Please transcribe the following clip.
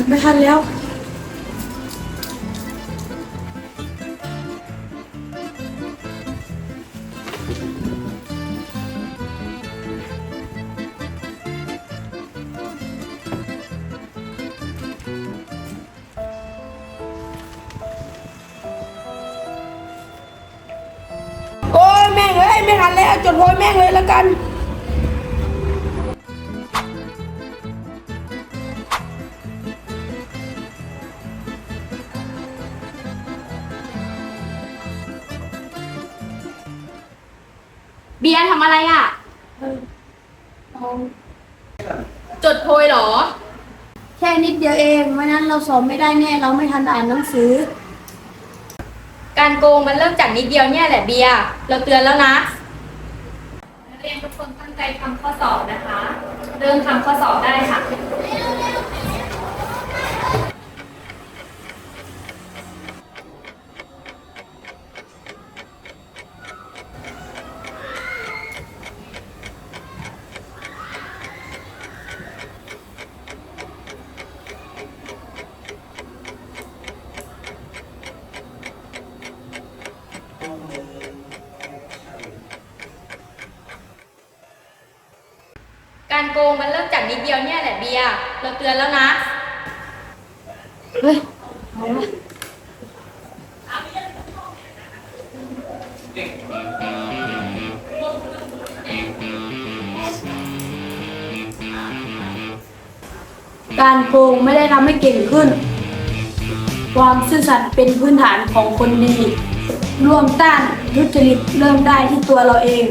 ฉันไม่ทันแล้ว โอ้ยแม่งเอ้ยไม่ทันแล้วจดโพยแม่งเลยแล้วกัน เบียร์ทำอะไรอะ จดโพยเหรอ แค่นิดเดียวเองไม่นั้นเราสอบไม่ได้แน่เราไม่ทันอ่านหนังสือ การโกงมันเริ่มจากนิดเดียวเนี่ยแหละเบียร์เราเตือนแล้วนะ นักเรียนทุกคนตั้งใจทำข้อสอบนะคะ เริ่มทำข้อสอบได้ค่ะ การโกงมันเริ่มจากนิดเดียวเนี่ยแหละเบียร์เราเตือนแล้วนะ เฮ้ยเอาละการโกงไม่ได้ทำให้เก่งขึ้น ความซื่อสัตย์เป็นพื้นฐานของคนดี ร่วมต้านทุจริตเริ่มได้ที่ตัวเราเอง